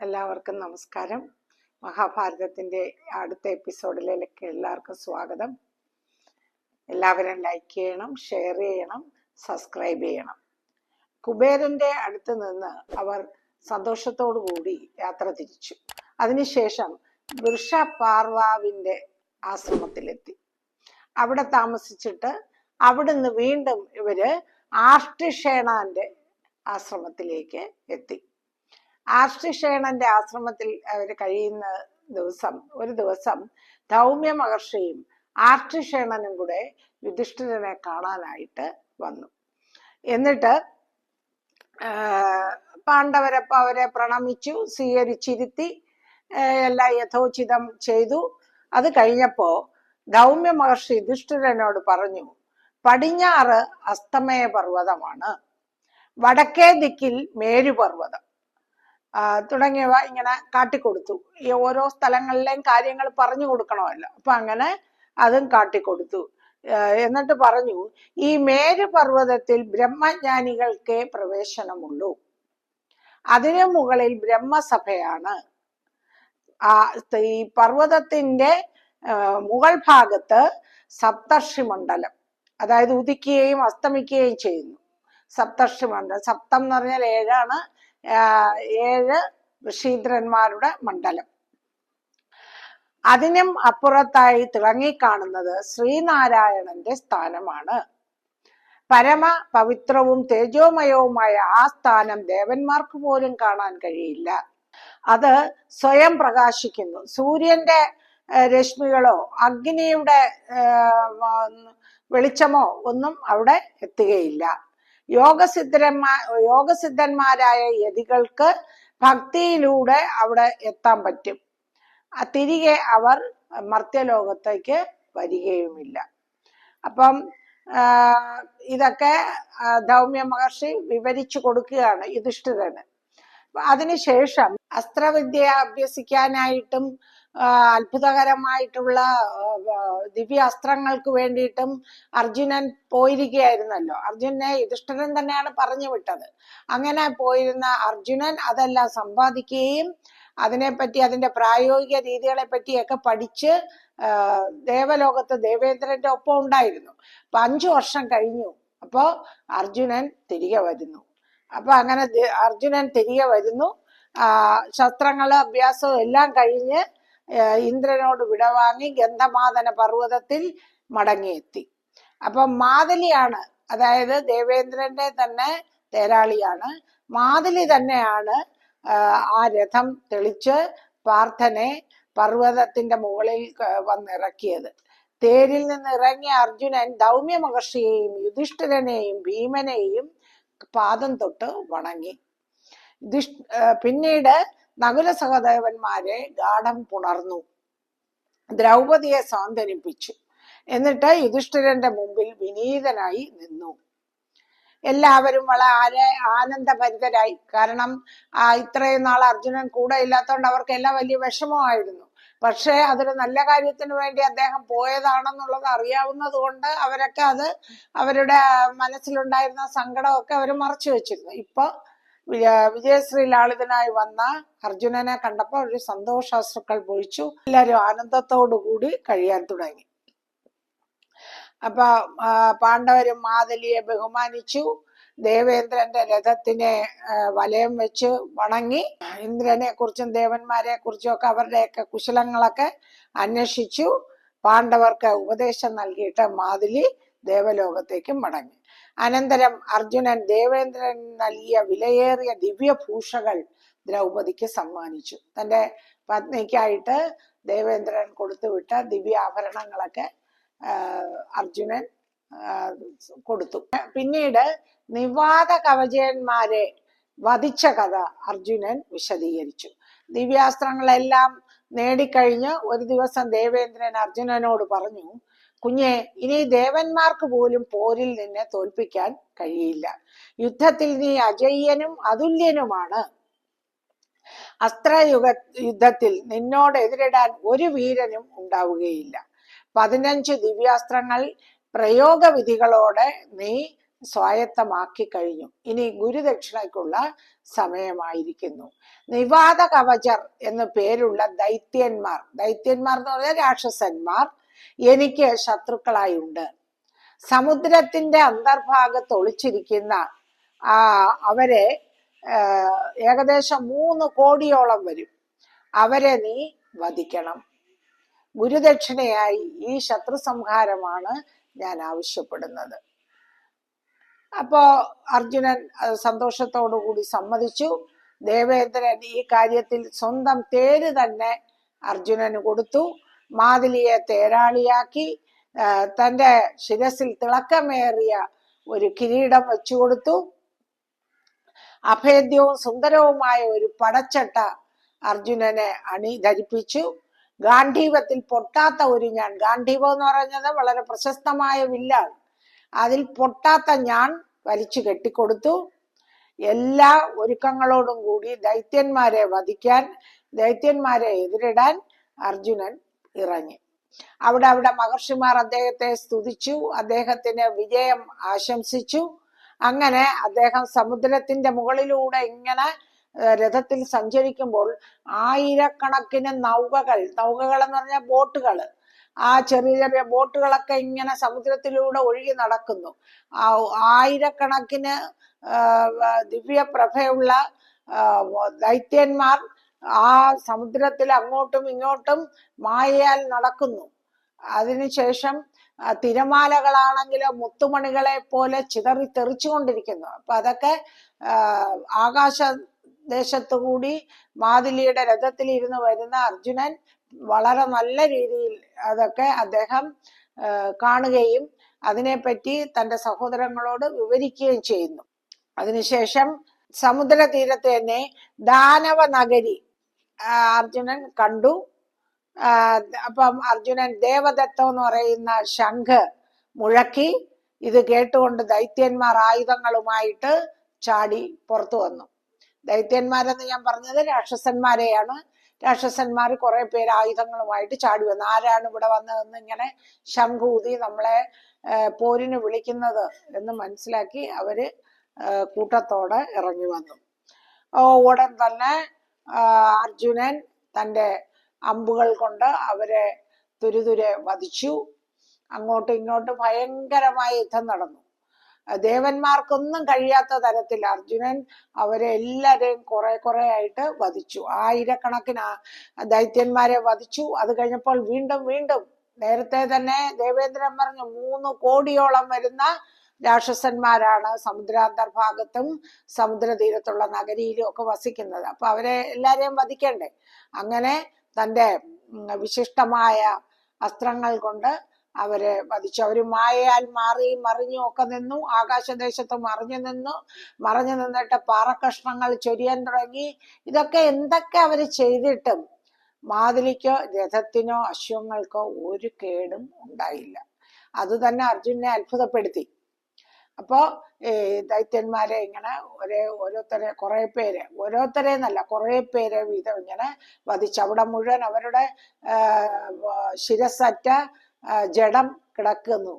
എല്ലാവർക്കും നമസ്കാരം. മഹാഭാരതത്തിന്റെ അടുത്ത എപ്പിസോഡിലേക്ക് എല്ലാവർക്കും സ്വാഗതം. എല്ലാവരും ലൈക്ക് ചെയ്യണം ഷെയർ ചെയ്യണം സബ്സ്ക്രൈബ് ചെയ്യണം. കുബേരന്റെ അടുത്ത് നിന്ന് അവർ സന്തോഷത്തോടു കൂടി യാത്ര തിരിച്ചു. അതിനുശേഷം വൃഷ പാർവാവിന്റെ ആശ്രമത്തിലെത്തി. അവിടെ താമസിച്ചിട്ട് അവിടുന്ന് വീണ്ടും ഇവർ ആർട്ടിഷേണാന്റെ ആശ്രമത്തിലേക്ക് എത്തി. ആർഷിഷേണന്റെ ആശ്രമത്തിൽ അവർ കഴിയുന്ന ദിവസം ഒരു ദിവസം ധൗമ്യ മഹർഷിയും ആർഷിഷേണനും കൂടെ യുധിഷ്ഠിരനെ കാണാനായിട്ട് വന്നു. എന്നിട്ട് പാണ്ഡവരപ്പം അവരെ പ്രണമിച്ചു സ്വീകരിച്ചിരുത്തി എല്ലാം യഥോചിതം ചെയ്തു. അത് കഴിഞ്ഞപ്പോ ധൗമ്യ മഹർഷി യുധിഷ്ഠിരനോട് പറഞ്ഞു പടിഞ്ഞാറ് അസ്തമയ പർവതമാണ്. വടക്കേ ദിക്കിൽ മേരുപർവതം. തുടങ്ങിയവ ഇങ്ങനെ കാട്ടിക്കൊടുത്തു. ഈ ഓരോ സ്ഥലങ്ങളിലെയും കാര്യങ്ങൾ പറഞ്ഞു കൊടുക്കണമല്ലോ. അപ്പൊ അങ്ങനെ അതും കാട്ടിക്കൊടുത്തു. എന്നിട്ട് പറഞ്ഞു ഈ മേരു പർവതത്തിൽ ബ്രഹ്മജ്ഞാനികൾക്കേ പ്രവേശനമുള്ളൂ. അതിനു മുകളിൽ ബ്രഹ്മസഭയാണ്. ആ ഈ പർവതത്തിന്റെ മുകൾ ഭാഗത്ത് സപ്തർഷി മണ്ഡലം അതായത് ഉദിക്കുകയും അസ്തമിക്കുകയും ചെയ്യുന്നു. സപ്തർഷി മണ്ഡലം സപ്തം എന്ന് പറഞ്ഞാൽ ഏഴാണ്. ഏഴ് ഋഷീന്ദ്രന്മാരുടെ മണ്ഡലം. അതിനും അപ്പുറത്തായി തിളങ്ങിക്കാണുന്നത് ശ്രീനാരായണന്റെ സ്ഥാനമാണ്. പരമ പവിത്രവും തേജോമയവുമായ ആ സ്ഥാനം ദേവന്മാർക്ക് പോലും കാണാൻ കഴിയില്ല. അത് സ്വയം പ്രകാശിക്കുന്നു. സൂര്യന്റെ രശ്മികളോ അഗ്നിയുടെ വെളിച്ചമോ ഒന്നും അവിടെ എത്തുകയില്ല. യോഗസിദ്ധന്മാ യോഗസിദ്ധന്മാരായ യതികൾക്ക് ഭക്തിയിലൂടെ അവിടെ എത്താൻ പറ്റും. തിരികെ അവർ മർത്യലോകത്തേക്ക് വരികയുമില്ല. അപ്പം ഇതൊക്കെ ധൗമ്യ മഹർഷി വിവരിച്ചു കൊടുക്കുകയാണ് യുധിഷ്ഠിരന്. അതിനുശേഷം അസ്ത്രവിദ്യ അഭ്യസിക്കാനായിട്ടും അത്ഭുതകരമായിട്ടുള്ള ദിവ്യാസ്ത്രങ്ങൾക്ക് വേണ്ടിയിട്ടും അർജുനൻ പോയിരിക്കുകയായിരുന്നല്ലോ. അർജുനെ യുധിഷ്ഠിരൻ തന്നെയാണ് പറഞ്ഞു വിട്ടത്. അങ്ങനെ പോയിരുന്ന അർജുനൻ അതെല്ലാം സമ്പാദിക്കുകയും അതിനെപ്പറ്റി അതിന്റെ പ്രായോഗിക രീതികളെ പറ്റിയൊക്കെ പഠിച്ച് ദേവലോകത്ത് ദേവേന്ദ്രന്റെ ഒപ്പം ഉണ്ടായിരുന്നു. അപ്പൊ അഞ്ചു വർഷം കഴിഞ്ഞു. അപ്പോ അർജുനൻ തിരികെ വരുന്നു. അപ്പൊ അങ്ങനെ അർജുനൻ തിരികെ വരുന്നു. ശസ്ത്രങ്ങൾ അഭ്യാസവും എല്ലാം കഴിഞ്ഞ് ഇന്ദ്രനോട് വിടവാങ്ങി ഗന്ധമാതന പർവതത്തിൽ മടങ്ങിയെത്തി. അപ്പൊ മാതലിയാണ് അതായത് ദേവേന്ദ്രന്റെ തന്നെ തേരാളിയാണ്. മാതലി തന്നെയാണ് ആ രഥം തെളിച്ച് പാർത്ഥനെ പർവതത്തിന്റെ മുകളിൽ വന്നിറക്കിയത്. തേരിൽ നിന്ന് ഇറങ്ങിയ അർജുനൻ ദൗമ്യ മഹർഷിയെയും യുധിഷ്ഠിരനെയും ഭീമനെയും പാദം തൊട്ട് വണങ്ങി. പിന്നീട് നകുല സഹദേവന്മാരെ ഗാഠം പുണർന്നു. ദ്രൗപതിയെ സാന്ത്വനിപ്പിച്ചു. എന്നിട്ട് യുധിഷ്ഠിരന്റെ മുമ്പിൽ വിനീതനായി നിന്നു. എല്ലാവരും വളരെ ആനന്ദഭരിതരായി. കാരണം ആ ഇത്രയും നാൾ അർജുനൻ കൂടെ ഇല്ലാത്തതുകൊണ്ട് അവർക്ക് എല്ലാം വലിയ വിഷമമായിരുന്നു. പക്ഷേ അതൊരു നല്ല കാര്യത്തിന് വേണ്ടി അദ്ദേഹം പോയതാണെന്നുള്ളത് അറിയാവുന്നത് കൊണ്ട് അവരൊക്കെ അത് അവരുടെ മനസ്സിലുണ്ടായിരുന്ന സങ്കടമൊക്കെ അവർ മറച്ചു വെച്ചിരുന്നു. ഇപ്പൊ വിജയശ്രീ ലാളിതനായി വന്ന അർജുനനെ കണ്ടപ്പോൾ ഒരു സന്തോഷാശ്രുക്കൾ പൊഴിച്ചു. എല്ലാവരും ആനന്ദത്തോടു കൂടി കഴിയാൻ തുടങ്ങി. അപ്പൊ പാണ്ഡവരും മാതലിയെ ബഹുമാനിച്ചു. ദേവേന്ദ്രന്റെ രഥത്തിനെ വലയം വെച്ച് വണങ്ങി. ഇന്ദ്രനെ കുറിച്ചും ദേവന്മാരെ കുറിച്ചും ഒക്കെ അവരുടെയൊക്കെ കുശലങ്ങളൊക്കെ അന്വേഷിച്ചു. പാണ്ഡവർക്ക് ഉപദേശം നൽകിയിട്ട് മാതിലി ദേവലോകത്തേക്ക് മടങ്ങി. അനന്തരം അർജുനൻ ദേവേന്ദ്രൻ നൽകിയ വിലയേറിയ ദിവ്യഭൂഷകൾ ദ്രൗപദിക്ക് സമ്മാനിച്ചു. തന്റെ പത്നിക്കായിട്ട് ദേവേന്ദ്രൻ കൊടുത്തുവിട്ട ദിവ്യാഭരണങ്ങളൊക്കെ അർജുനൻ കൊടുത്തു. പിന്നീട് നിവാദ കവചയന്മാരെ വധിച്ച കഥ അർജുനൻ വിശദീകരിച്ചു. ദിവ്യാസ്ത്രങ്ങളെല്ലാം നേടിക്കഴിഞ്ഞ് ഒരു ദിവസം ദേവേന്ദ്രൻ അർജുനനോട് പറഞ്ഞു കുഞ്ഞെ ഇനി ദേവന്മാർക്ക് പോലും പോരിൽ നിന്നെ തോൽപ്പിക്കാൻ കഴിയില്ല. യുദ്ധത്തിൽ നീ അജയ്യനും അതുല്യനുമാണ്. അസ്ത്രയുഗ യുദ്ധത്തിൽ നിന്നോട് എതിരിടാൻ ഒരു വീരനും ഉണ്ടാവുകയില്ല. പതിനഞ്ച് ദിവ്യാസ്ത്രങ്ങൾ പ്രയോഗവിധികളോടെ നീ സ്വായത്തമാക്കി കഴിഞ്ഞു. ഇനി ഗുരുദക്ഷിണയ്ക്കുള്ള സമയമായിരിക്കുന്നു. നിവാദ കവചർ എന്നു പേരുള്ള ദൈത്യന്മാർ ദൈത്യന്മാർ എന്ന് പറഞ്ഞാൽ രാക്ഷസന്മാർ എനിക്ക് ശത്രുക്കളായുണ്ട് സമുദ്രത്തിന്റെ അന്തർഭാഗത്ത് ഒളിച്ചിരിക്കുന്ന ആ അവരെ ഏകദേശം മൂന്ന് കോടിയോളം വരും. അവരെ നീ വധിക്കണം. ഗുരുദക്ഷിണയായി ഈ ശത്രു സംഹാരമാണ് ഞാൻ ആവശ്യപ്പെടുന്നത്. അപ്പോ അർജുനൻ സന്തോഷത്തോടുകൂടി സന്തോഷത്തോടു കൂടി സമ്മതിച്ചു. ദേവേന്ദ്രൻ ഈ കാര്യത്തിൽ സ്വന്തം തേര് തന്നെ അർജുനന് കൊടുത്തു. മാതിലിയെ തേരാളിയാക്കി തന്റെ ശിരസിൽ തിളക്കമേറിയ ഒരു കിരീടം വെച്ചു കൊടുത്തു. അഭേദ്യവും സുന്ദരവുമായ ഒരു പടച്ചട്ട അർജുനനെ അണി ധരിപ്പിച്ചു ഗാന്ധീവത്തിൽ പൊട്ടാത്ത ഒരു ഞാൻ ഗാന്ധീവം എന്ന് പറഞ്ഞത് വളരെ പ്രശസ്തമായ വില്ലാണ്. അതിൽ പൊട്ടാത്ത ഞാൻ വലിച്ചു കെട്ടിക്കൊടുത്തു. എല്ലാ ഒരുക്കങ്ങളോടും കൂടി ദൈത്യന്മാരെ വധിക്കാൻ ദൈത്യന്മാരെ എതിരിടാൻ അർജുനൻ ഇറങ്ങി. അവിടെ അവിടെ മഹർഷിമാർ അദ്ദേഹത്തെ സ്തുതിച്ചു അദ്ദേഹത്തിന് വിജയം ആശംസിച്ചു. അങ്ങനെ അദ്ദേഹം സമുദ്രത്തിന്റെ മുകളിലൂടെ ഇങ്ങനെ രഥത്തിൽ സഞ്ചരിക്കുമ്പോൾ ആയിരക്കണക്കിന് നൗകകൾ നൗകകൾ എന്ന് പറഞ്ഞാൽ ബോട്ടുകൾ ആ ചെറിയ ചെറിയ ബോട്ടുകളൊക്കെ ഇങ്ങനെ സമുദ്രത്തിലൂടെ ഒഴുകി നടക്കുന്നു. ആയിരക്കണക്കിന് ദിവ്യ ദിവ്യപ്രഭയുള്ള ദൈത്യന്മാർ ആ സമുദ്രത്തിൽ അങ്ങോട്ടും ഇങ്ങോട്ടും മായയാൽ നടക്കുന്നു. അതിനുശേഷം തിരമാലകളാണെങ്കിലോ മുത്തുമണികളെ പോലെ ചിതറി തെറിച്ചുകൊണ്ടിരിക്കുന്നു. അപ്പൊ അതൊക്കെ ആകാശ ദേശത്തു കൂടി മാതിലിയുടെ രഥത്തിൽ ഇരുന്ന് വരുന്ന അർജുനൻ വളരെ നല്ല രീതിയിൽ അതൊക്കെ അദ്ദേഹം കാണുകയും അതിനെപ്പറ്റി തന്റെ സഹോദരങ്ങളോട് വിവരിക്കുകയും ചെയ്യുന്നു. അതിനുശേഷം സമുദ്ര തീരത്ത് തന്നെ ദാനവ നഗരി അർജുനൻ കണ്ടു. അപ്പം അർജുനൻ ദേവദത്തം എന്ന് പറയുന്ന ശംഖ് മുഴക്കി. ഇത് കേട്ടുകൊണ്ട് ദൈത്യന്മാർ ആയുധങ്ങളുമായിട്ട് ചാടി പുറത്തു വന്നു. ദൈത്യന്മാരെന്ന് ഞാൻ പറഞ്ഞത് രാക്ഷസന്മാരെയാണ്. രാക്ഷസന്മാർ കുറെ പേര് ആയുധങ്ങളുമായിട്ട് ചാടി വന്നു. ആരാണ് ഇവിടെ വന്നതെന്ന് ഇങ്ങനെ ശംഖൂതി നമ്മളെ പോരിന് വിളിക്കുന്നത് എന്ന് മനസ്സിലാക്കി അവർ കൂട്ടത്തോടെ ഇറങ്ങി വന്നു. ഉടൻ തന്നെ അർജുനൻ തന്റെ അമ്പുകൾ കൊണ്ട് അവരെ തുരുതുരെ വധിച്ചു. അങ്ങോട്ടും ഇങ്ങോട്ടും ഭയങ്കരമായ യുദ്ധം നടന്നു. ദേവന്മാർക്കൊന്നും കഴിയാത്ത തരത്തിൽ അർജുനൻ അവരെ എല്ലാവരെയും കുറെ കുറെ ആയിട്ട് വധിച്ചു. ആയിരക്കണക്കിന് ദൈത്യന്മാരെ വധിച്ചു. അത് കഴിഞ്ഞപ്പോൾ വീണ്ടും വീണ്ടും നേരത്തെ തന്നെ ദേവേന്ദ്രൻ പറഞ്ഞു മൂന്ന് കോടിയോളം വരുന്ന രാക്ഷസന്മാരാണ് സമുദ്രാന്തർഭാഗത്തും സമുദ്രതീരത്തുള്ള നഗരിയിലും ഒക്കെ വസിക്കുന്നത്. അപ്പൊ അവരെ എല്ലാരെയും വധിക്കണ്ടേ? അങ്ങനെ തന്റെ വിശിഷ്ടമായ അസ്ത്രങ്ങൾ കൊണ്ട് അവരെ വധിച്ചു. അവർ മായയാൽ മാറി മറിഞ്ഞും ഒക്കെ നിന്നു. ആകാശദേശത്ത് മറിഞ്ഞു നിന്നു. മറിഞ്ഞു നിന്നിട്ട് പാറക്കഷ്ണങ്ങൾ ചൊരിയാൻ തുടങ്ങി. ഇതൊക്കെ എന്തൊക്കെ അവർ ചെയ്തിട്ടും മാതിലിക്കോ രഥത്തിനോ അശ്വങ്ങൾക്കോ ഒരു കേടും ഉണ്ടായില്ല. അത് തന്നെ അർജുനെ അത്ഭുതപ്പെടുത്തി. അപ്പോ ഈ ദൈത്യന്മാരെ ഇങ്ങനെ ഒരേ ഓരോരുത്തരെ കുറെ പേര് ഓരോരുത്തരെ എന്നല്ല കുറെ പേരെ വീതം ഇങ്ങനെ വധിച്ച്. അവിടെ മുഴുവൻ അവരുടെ ശിരസറ്റ ജഡം കിടക്കുന്നു.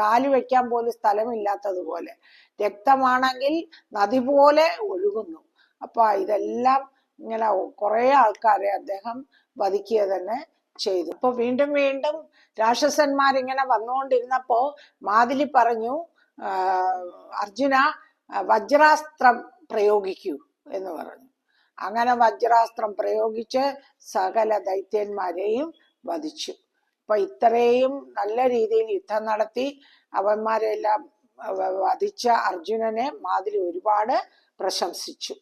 കാൽ വെക്കാൻ പോലും സ്ഥലമില്ലാത്തതുപോലെ. രക്തമാണെങ്കിൽ നദി പോലെ ഒഴുകുന്നു. അപ്പൊ ഇതെല്ലാം ഇങ്ങനെ കുറെ ആൾക്കാരെ അദ്ദേഹം വധിക്കുക തന്നെ ചെയ്തു. അപ്പൊ വീണ്ടും വീണ്ടും രാക്ഷസന്മാരിങ്ങനെ വന്നുകൊണ്ടിരുന്നപ്പോ മാതിലി പറഞ്ഞു അർജുന വജ്രാസ്ത്രം പ്രയോഗിക്കൂ എന്ന് പറഞ്ഞു. അങ്ങനെ വജ്രാസ്ത്രം പ്രയോഗിച്ച് സകല ദൈത്യന്മാരെയും വധിച്ചു. അപ്പൊ ഇത്രയും നല്ല രീതിയിൽ യുദ്ധം നടത്തി അവന്മാരെല്ലാം വധിച്ച അർജുനനെ മാതിരി ഒരുപാട് പ്രശംസിച്ചു.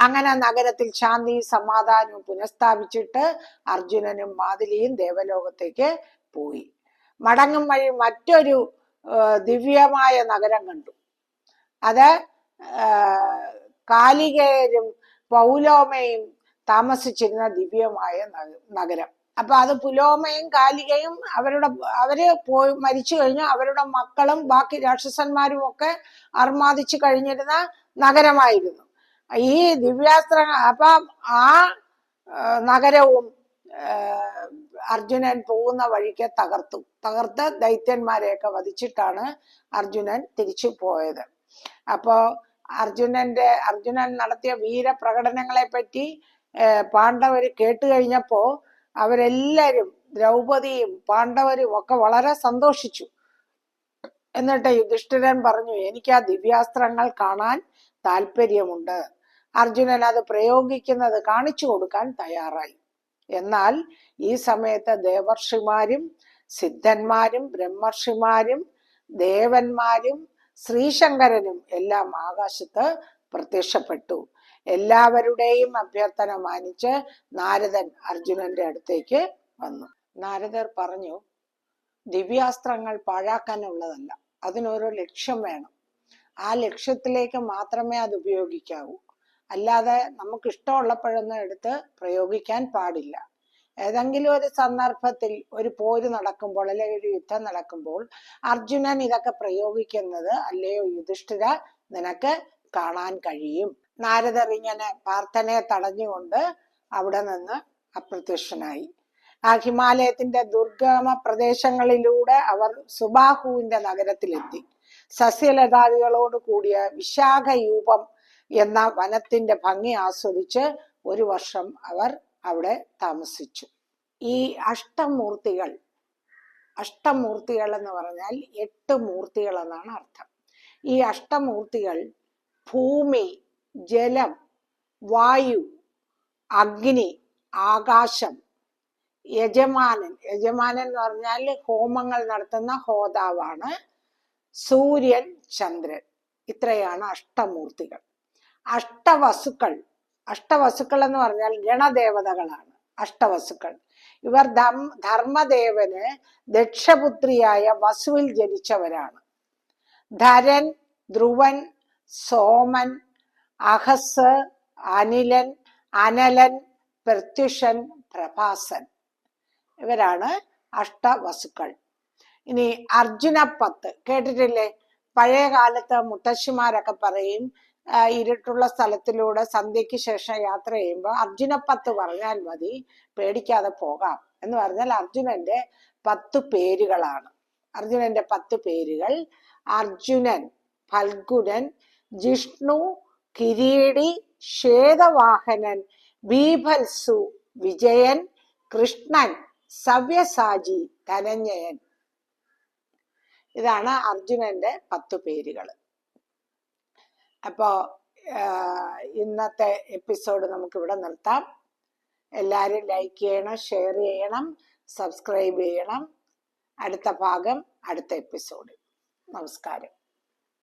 അങ്ങനെ നഗരത്തിൽ ശാന്തി സമാധാനവും പുനഃസ്ഥാപിച്ചിട്ട് അർജുനനും മാതിലിയും ദേവലോകത്തേക്ക് പോയി. മടങ്ങും വഴി മറ്റൊരു ദിവ്യമായ നഗരം കണ്ടു. അത് കാലികേയരും പൗലോമയും താമസിച്ചിരുന്ന ദിവ്യമായ നഗരം. അപ്പൊ അത് പുലോമയും കാലികയും അവരുടെ അവർ പോയി മരിച്ചു കഴിഞ്ഞു. അവരുടെ മക്കളും ബാക്കി രാക്ഷസന്മാരും ഒക്കെ അർമാദിച്ചു കഴിഞ്ഞിരുന്ന നഗരമായിരുന്നു. ഈ ദിവ്യാസ്ത്ര അപ്പൊ ആ നഗരവും അർജുനൻ പോകുന്ന വഴിക്ക് തകർത്തു. തകർത്ത് ദൈത്യന്മാരെയൊക്കെ വധിച്ചിട്ടാണ് അർജുനൻ തിരിച്ചു പോയത്. അപ്പോ അർജുനന്റെ അർജുനൻ നടത്തിയ വീരപ്രകടനങ്ങളെ പറ്റി പാണ്ഡവർ കേട്ട് കഴിഞ്ഞപ്പോ അവരെല്ലാരും ദ്രൗപതിയും പാണ്ഡവരും ഒക്കെ വളരെ സന്തോഷിച്ചു. എന്നിട്ട് യുധിഷ്ഠിരൻ പറഞ്ഞു എനിക്ക് ആ ദിവ്യാസ്ത്രങ്ങൾ കാണാൻ താല്പര്യമുണ്ട്. അർജുനൻ അത് പ്രയോഗിക്കുന്നത് കാണിച്ചു കൊടുക്കാൻ തയ്യാറായി. എന്നാൽ ഈ സമയത്ത് ദേവർഷിമാരും സിദ്ധന്മാരും ബ്രഹ്മർഷിമാരും ദേവന്മാരും ശ്രീശങ്കരനും എല്ലാം ആകാശത്ത് പ്രത്യക്ഷപ്പെട്ടു. എല്ലാവരുടെയും അഭ്യർത്ഥന മാനിച്ച് നാരദൻ അർജുനന്റെ അടുത്തേക്ക് വന്നു. നാരദർ പറഞ്ഞു ദിവ്യാസ്ത്രങ്ങൾ പാഴാക്കാനുള്ളതല്ല അതിനൊരു ലക്ഷ്യം വേണം. ആ ലക്ഷ്യത്തിലേക്ക് മാത്രമേ അത് ഉപയോഗിക്കാവൂ. അല്ലാതെ നമുക്ക് ഇഷ്ടമുള്ളപ്പോഴൊന്നും എടുത്ത് പ്രയോഗിക്കാൻ പാടില്ല. ഏതെങ്കിലും ഒരു സന്ദർഭത്തിൽ ഒരു പോര് നടക്കുമ്പോൾ അല്ലെങ്കിൽ ഒരു യുദ്ധം നടക്കുമ്പോൾ അർജുനൻ ഇതൊക്കെ പ്രയോഗിക്കുന്നത് അല്ലയോ യുധിഷ്ഠിര നിനക്ക് കാണാൻ കഴിയും. നാരദർ ഇങ്ങനെ പ്രാർത്ഥനയെ തടഞ്ഞുകൊണ്ട് അവിടെ നിന്ന് അപ്രത്യക്ഷനായി. ആ ഹിമാലയത്തിന്റെ ദുർഗമ പ്രദേശങ്ങളിലൂടെ അവർ സുബാഹുവിന്റെ നഗരത്തിലെത്തി. സസ്യലതാദികളോട് കൂടിയ വിശാഖയൂപം എന്ന വനത്തിന്റെ ഭംഗി ആസ്വദിച്ച് ഒരു വർഷം അവർ അവിടെ താമസിച്ചു. ഈ അഷ്ടമൂർത്തികൾ അഷ്ടമൂർത്തികൾ എന്ന് പറഞ്ഞാൽ എട്ട് മൂർത്തികൾ എന്നാണ് അർത്ഥം. ഈ അഷ്ടമൂർത്തികൾ ഭൂമി ജലം വായു അഗ്നി ആകാശം യജമാനൻ. യജമാനൻ എന്ന് പറഞ്ഞാൽ ഹോമങ്ങൾ നടത്തുന്ന ഹോതാവാണ് സൂര്യൻ ചന്ദ്രൻ. ഇത്രയാണ് അഷ്ടമൂർത്തികൾ. അഷ്ടവസുക്കൾ. അഷ്ടവസുക്കൾ എന്ന് പറഞ്ഞാൽ ഗണദേവതകളാണ്. അഷ്ടവസുക്കൾ. ഇവർ ധർമ്മദേവന് ദക്ഷപുത്രിയായ വസുവിൽ ജനിച്ചവരാണ്. ധരൻ ധ്രുവൻ സോമൻ അഹസ് അനിലൻ അനലൻ പ്രത്യുഷൻ പ്രഭാസൻ. ഇവരാണ് അഷ്ടവസുക്കൾ. ഇനി അർജുനപ്പത്ത് കേട്ടിട്ടില്ലേ? പഴയ കാലത്ത് മുത്തശ്ശിമാരൊക്കെ പറയും ഇരുട്ടുള്ള സ്ഥലത്തിലൂടെ സന്ധ്യയ്ക്ക് ശേഷം യാത്ര ചെയ്യുമ്പോൾ അർജുനപ്പത്ത് പറഞ്ഞാൽ മതി പേടിക്കാതെ പോകാം എന്ന് പറഞ്ഞാൽ അർജുനന്റെ പത്ത് പേരുകളാണ്. അർജുനന്റെ പത്ത് പേരുകൾ അർജുനൻ ഫൽഗുനൻ ജിഷ്ണു കിരീടി ശ്വേതവാഹനൻ ബീഭത്സു വിജയൻ കൃഷ്ണൻ സവ്യസാജി ധനഞ്ജയൻ. ഇതാണ് അർജുനന്റെ പത്ത് പേരുകൾ. അപ്പോ ആഹ് ഇന്നത്തെ എപ്പിസോഡ് നമുക്ക് ഇവിടെ നിർത്താം. എല്ലാവരും ലൈക്ക് ചെയ്യണം ഷെയർ ചെയ്യണം സബ്സ്ക്രൈബ് ചെയ്യണം. അടുത്ത ഭാഗം അടുത്ത എപ്പിസോഡ്. നമസ്കാരം.